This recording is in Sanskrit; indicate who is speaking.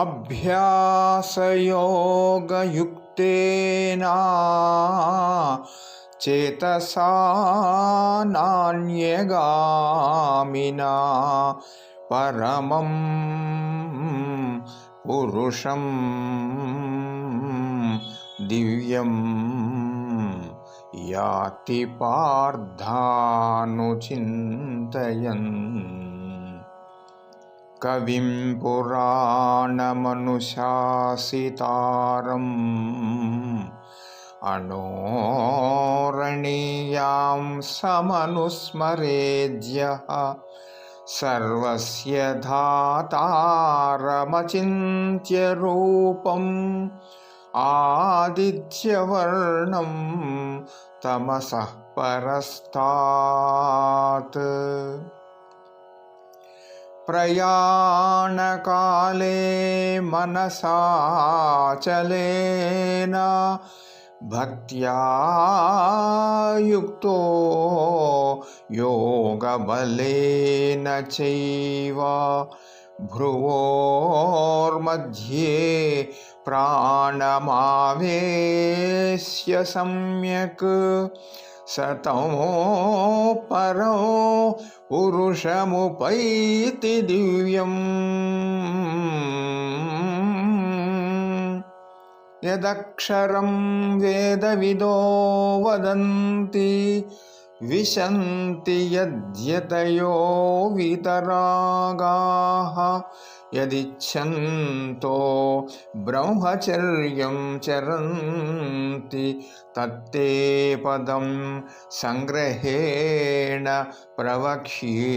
Speaker 1: अभ्यासयोगयुक्तेन चेतसा नान्यगामिना परमं पुरुषं दिव्यं याति पार्थानुचिन्तयन् कविं पुराणमनुशासितारम् अणोरणीयां समनुस्मरेद्यः सर्वस्य धातारमचिन्त्यरूपम् आदित्यवर्णं तमसः परस्तात् प्रयाणकाले मनसाचलेन भक्त्या युक्तो योगबलेन चैव भ्रुवोर्मध्ये प्राणमावेश्य सम्यक् परो पुरुषमुपैति दिव्यम्। यदक्षरं वेदविदो वदन्ति विशन्ति यद्यतयो वितरागाः यदिच्छन्तो ब्रह्मचर्यं चरन्ति तत्ते पदं सङ्ग्रहेण प्रवक्ष्ये